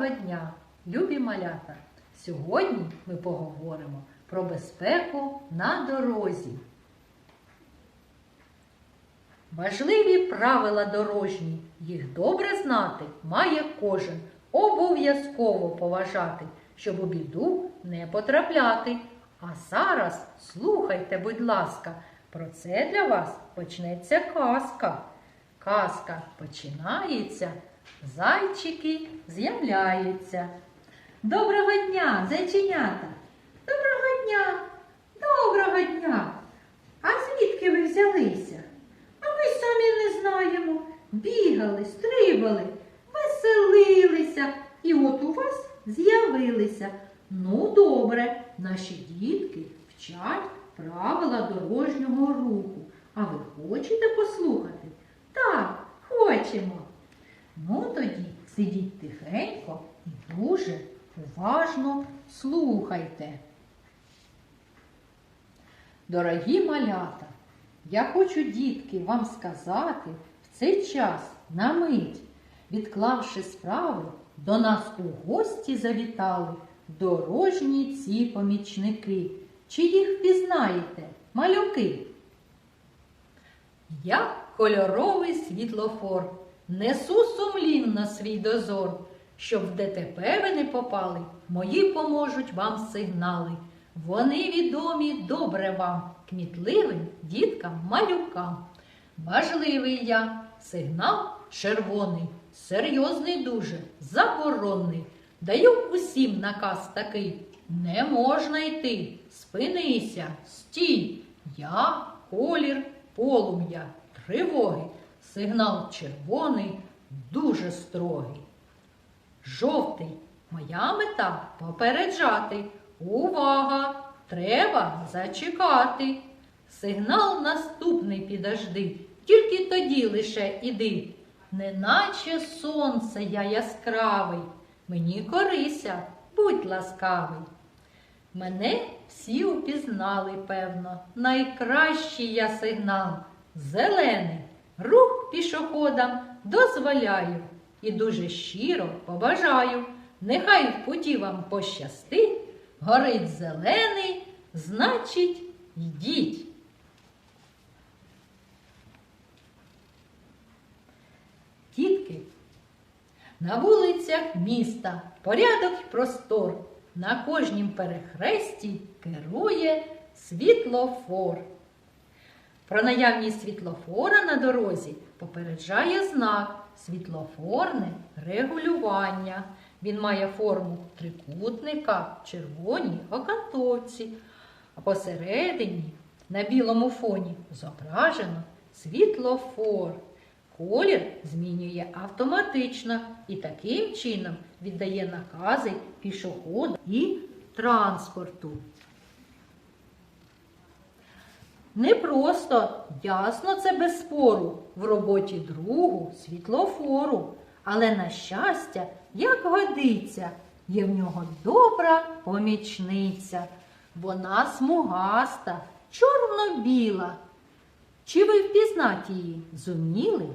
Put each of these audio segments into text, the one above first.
Доброго дня, любі малята! Сьогодні ми поговоримо про безпеку на дорозі. Важливі правила дорожні, їх добре знати має кожен, обов'язково поважати, щоб у біду не потрапляти. А зараз слухайте, будь ласка, про це для вас почнеться казка. Казка починається, зайчики з'являються. Доброго дня, зайченята! Доброго дня! Доброго дня! А звідки ви взялися? А ми самі не знаємо. Бігали, стрибали, веселилися. І от у вас з'явилися. Ну, добре, наші дітки вчать правила дорожнього руху. А ви хочете послухати? Так, хочемо. Ну тоді сидіть тихенько і дуже уважно слухайте. Дорогі малята, я хочу, дітки, вам сказати в цей час на мить, відклавши справи, до нас у гості завітали дорожні ці помічники. Чи їх впізнаєте, малюки? Я кольоровий світлофор, несу сумлінно свій дозор, щоб в ДТП ви не попали, мої поможуть вам сигнали. Вони відомі добре вам, кмітливим діткам, малюкам. Важливий я, сигнал червоний, серйозний дуже, заборонний. Даю усім наказ такий. Не можна йти, спинися, стій. Я колір полум'я, тривоги, сигнал червоний, дуже строгий. Жовтий. Моя мета попереджати. Увага! Треба зачекати. Сигнал наступний підожди, тільки тоді лише іди. Неначе сонце я яскравий, мені корися, будь ласкавий. Мене всі упізнали, певно, найкращий я сигнал. Зелений, рух пішоходам дозволяю і дуже щиро побажаю. Нехай в путі вам пощастить, горить зелений, значить, йдіть. Тітки, на вулицях міста порядок й простор. На кожнім перехресті керує світлофор. Про наявність світлофора на дорозі попереджає знак світлофорне регулювання. Він має форму трикутника в червоній окантовці, а посередині на білому фоні зображено світлофор. Колір змінює автоматично і таким чином віддає накази пішоходу і транспорту. Не просто ясно це без спору в роботі другу світлофору, але на щастя, як годиться, є в нього добра помічниця. Вона смугаста, чорно-біла. Чи ви впізнати її зуміли?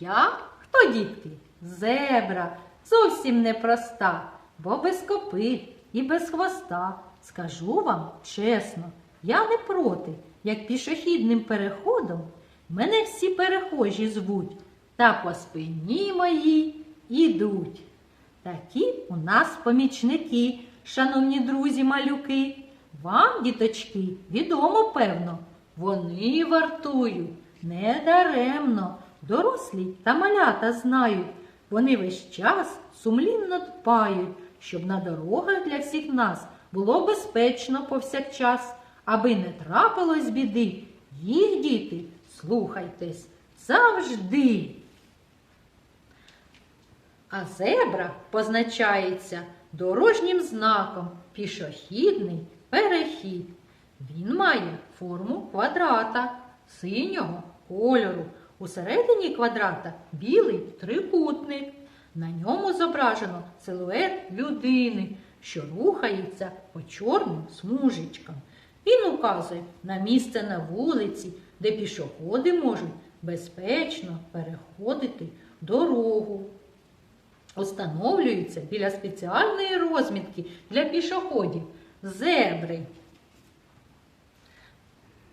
Я? Хто, дітки? Зебра, зовсім непроста, бо без копит і без хвоста. Скажу вам чесно, я не проти, як пішохідним переходом мене всі перехожі звуть, та по спині моїй ідуть. Такі у нас помічники, шановні друзі малюки. Вам, діточки, відомо, певно, вони вартують недаремно. Дорослі та малята знають, вони весь час сумлінно дбають, щоб на дорогах для всіх нас було безпечно повсякчас, аби не трапилось біди. Їх діти, слухайтесь завжди. А зебра позначається дорожнім знаком пішохідний перехід. Він має форму квадрата синього кольору. Усередині квадрата білий трикутник. На ньому зображено силует людини, що рухається по чорним смужечкам. Він указує на місце на вулиці, де пішоходи можуть безпечно переходити дорогу. Установлюються біля спеціальної розмітки для пішоходів зебри.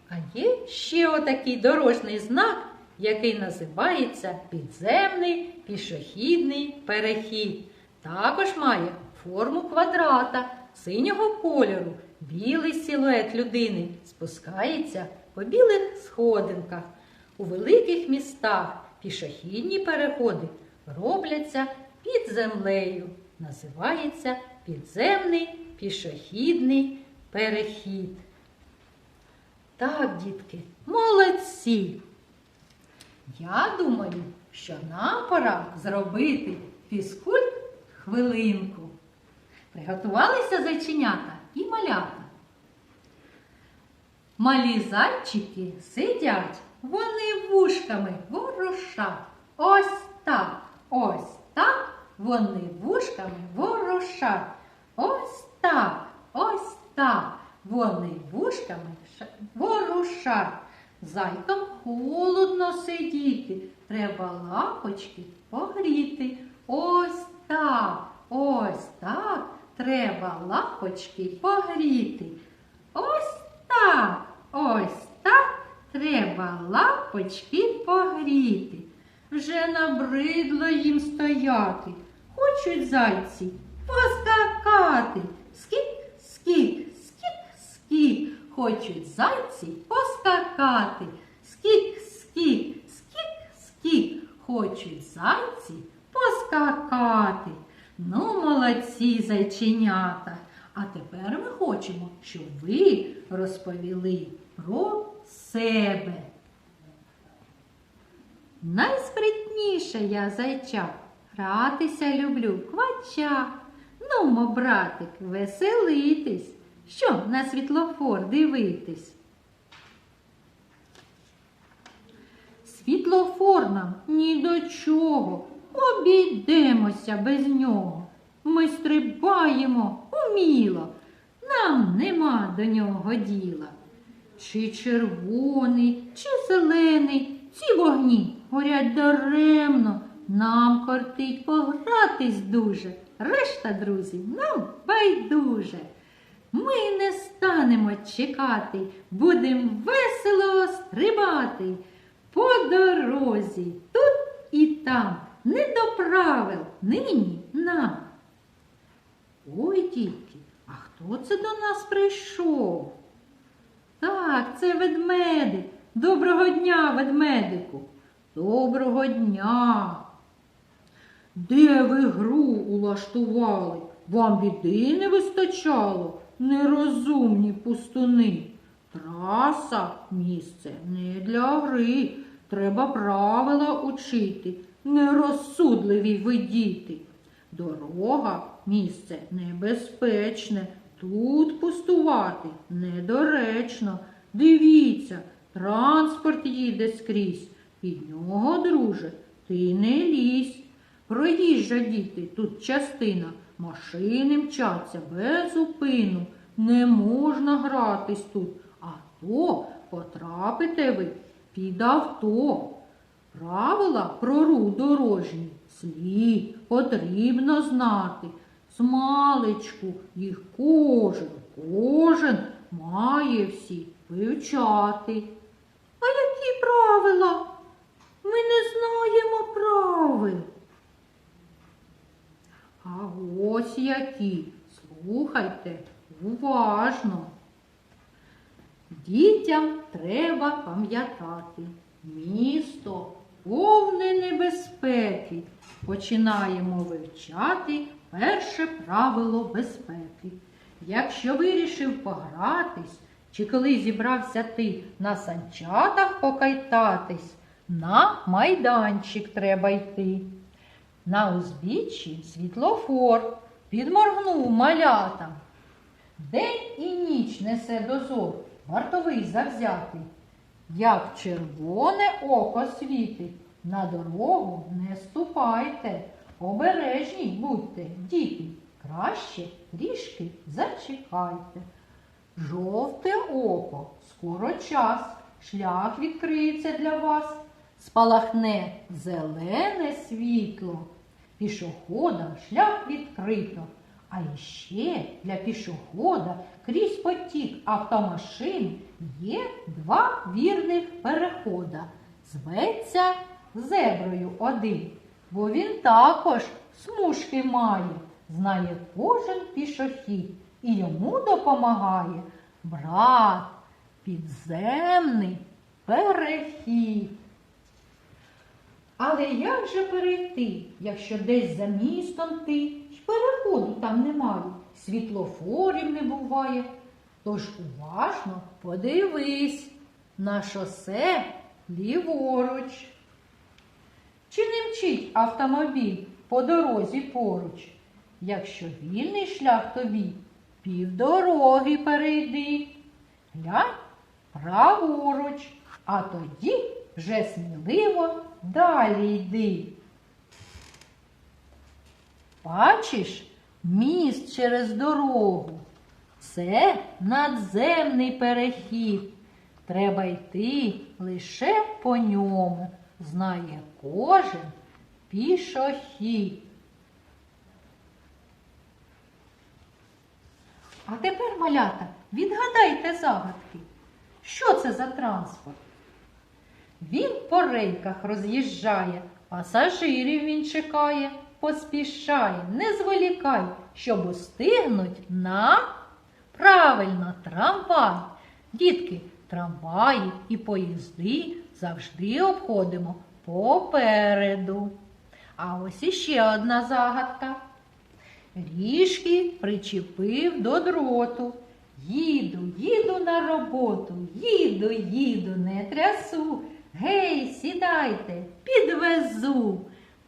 А є ще отакий дорожній знак, який називається підземний пішохідний перехід. Також має форму квадрата синього кольору. Білий силует людини спускається по білих сходинках. У великих містах пішохідні переходи робляться під землею. Називається підземний пішохідний перехід. Так, дітки, молодці. Я думаю, що нам пора зробити фізкульт хвилинку. Приготувалися зайченята і малята. Малі зайчики сидять, вони вушками ворушать. Ось так, ось так, вони вушками ворушать. Ось так, ось так, вони вушками ша- ворушать. Зайкам холодно сидіти, треба лапочки погріти. Ось так, ось так, треба лапочки погріти. Ось так, ось так, треба лапочки погріти. Вже набридло їм стояти, хочуть зайці поскакати. Скік, скік, скік, скік, хочуть зайці поскакати. Скік, скік, скік, скік, хочуть зайці поскакати. Ну, молодці зайченята. А тепер ми хочемо, щоб ви розповіли про себе. Найспритніша я зайча, гратися люблю квача. Нумо, братик, веселитись, що на світлофор дивитись. Світлофор нам ні до чого, обійдемося без нього. Ми стрибаємо уміло, нам нема до нього діла. Чи червоний, чи зелений, ці вогні горять даремно, нам кортить погратись дуже. Решта друзів нам байдуже. Ми не станемо чекати, будем весело стрибати. По дорозі, тут і там, не до правил, нині нам. Ой, дітки, а хто це до нас прийшов? Так, це ведмедик. Доброго дня, ведмедику. Доброго дня. Де ви гру улаштували? Вам біди не вистачало, нерозумні пустуни. Траса місце не для гри. Треба правила учити, нерозсудливі ви діти. Дорога місце небезпечне, тут пустувати недоречно. Дивіться, транспорт їде скрізь, під нього, друже, ти не лізь. Проїжджа діти, тут частина, машини мчаться без зупину. Не можна гратись тут, а то потрапите ви під авто. Правила про рух дорожній слід потрібно знати. Смалечку їх кожен, кожен має всі вивчати. А які правила? Ми не знаємо правил. А ось які. Слухайте уважно. Дітям треба пам'ятати. Місто повне небезпеки. Починаємо вивчати перше правило безпеки. Якщо вирішив погратись, чи коли зібрався ти на санчатах покайтатись, на майданчик треба йти. На узбіччі світлофор підморгнув малятам. День і ніч несе дозор, вартовий завзятий. Як червоне око світить, на дорогу не ступайте, обережні будьте, діти, краще трішки зачекайте. Жовте око, скоро час, шлях відкриється для вас, спалахне зелене світло. пішоходам шлях відкрито. А іще для пішохода крізь потік автомашин є два вірних перехода. Зветься зеброю один, бо він також смужки має, знає кожен пішохід і йому допомагає брат, підземний перехід. Але як же перейти, якщо десь за містом ти, переходу там немає, світлофорів не буває? Тож уважно подивись на шосе ліворуч. Чи не мчить автомобіль по дорозі поруч? Якщо вільний шлях тобі, півдороги перейди. Глянь праворуч, а тоді вже сміливо далі йди. Бачиш міст через дорогу. Це надземний перехід. Треба йти лише по ньому. Знає кожен пішохід. А тепер, малята, відгадайте загадки. Що це за транспорт? Він по рейках роз'їжджає, пасажирів він чекає, поспішає, не зволікай, щоб устигнуть на правильно трамвай. Дітки, трамваї і поїзди завжди обходимо попереду. А ось іще одна загадка. Ріжки причепив до дроту. Їду, їду на роботу, їду, їду, не трясу. Гей, сідайте, підвезу.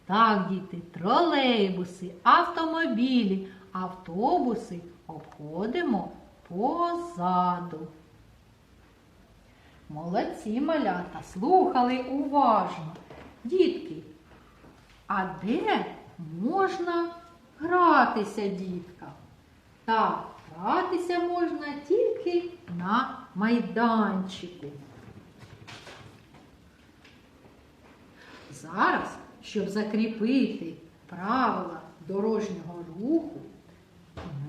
Так, діти, тролейбуси, автомобілі, автобуси обходимо позаду. Молодці малята, слухали уважно. Дітки, а де можна гратися діткам? Так, гратися можна тільки на майданчику. Зараз, щоб закріпити правила дорожнього руху,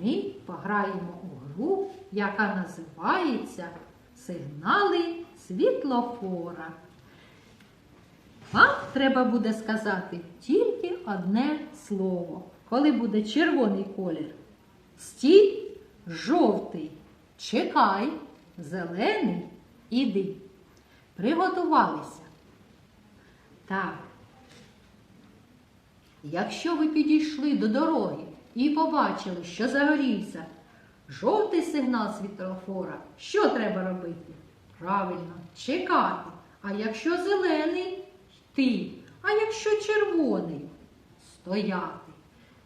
ми пограємо у гру, яка називається Сигнали світлофора. Вам треба буде сказати тільки одне слово. Коли буде червоний колір, стій жовтий, чекай, зелений, іди. Приготувалися. Так. Якщо ви підійшли до дороги і побачили, що загорівся жовтий сигнал світлофора, що треба робити? Правильно, чекати. А якщо зелений йти, а якщо червоний стояти.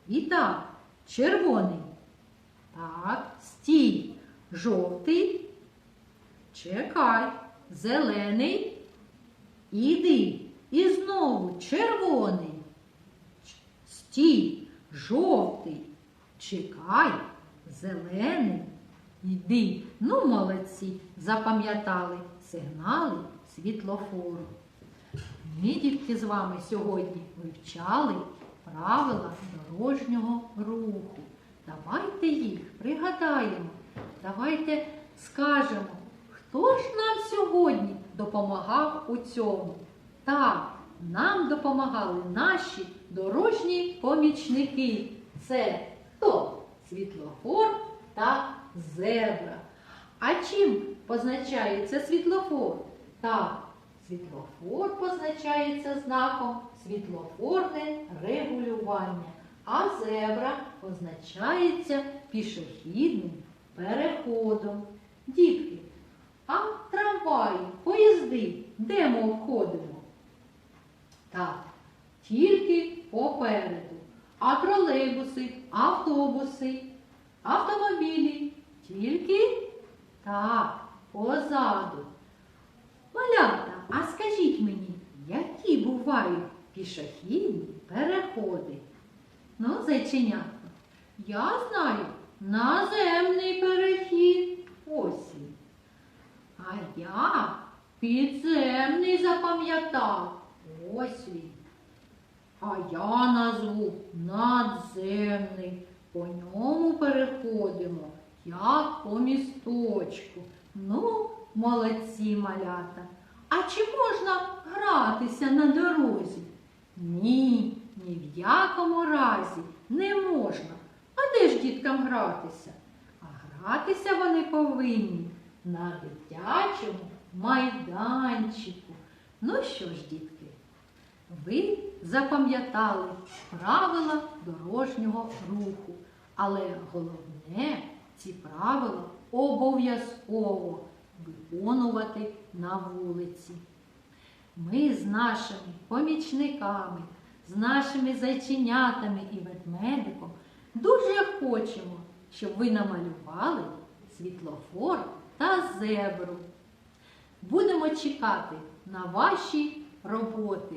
І так, червоний. Так, стій. Жовтий. Чекай. Зелений. Іди. І знову червоний. Стій. Жовтий. Чекай. Зелений. Йди. Ну, молодці, запам'ятали сигнали світлофору. Ми, дітки, з вами сьогодні вивчали правила дорожнього руху. Давайте їх пригадаємо. Давайте скажемо, хто ж нам сьогодні допомагав у цьому? Так, нам допомагали наші дорожні помічники. Це хто? Світлофор та зебра. А чим позначається світлофор? Так, світлофор позначається знаком світлофорне регулювання, а зебра позначається пішохідним переходом. Дітки, а трамваї, поїзди, де ми обходимо? Так, тільки попереду. А тролейбуси, автобуси, автомобілі тільки так, позаду. Малята, а скажіть мені, які бувають пішохідні переходи? Ну, зайченятко, я знаю наземний перехід. Ось. А я підземний запам'ятав. Ось він. А я назву надземний. По ньому переходимо, як по місточку. Ну, молодці малята. А чи можна гратися на дорозі? Ні, ні в якому разі не можна. А де ж діткам гратися? А гратися вони повинні на дитячому майданчику. Ну що ж, дітки, ви запам'ятали правила дорожнього руху, але головне ці правила обов'язково виконувати на вулиці. Ми з нашими помічниками, з нашими зайченятами і ведмедиком дуже хочемо, щоб ви намалювали світлофор та зебру. Будемо чекати на ваші роботи.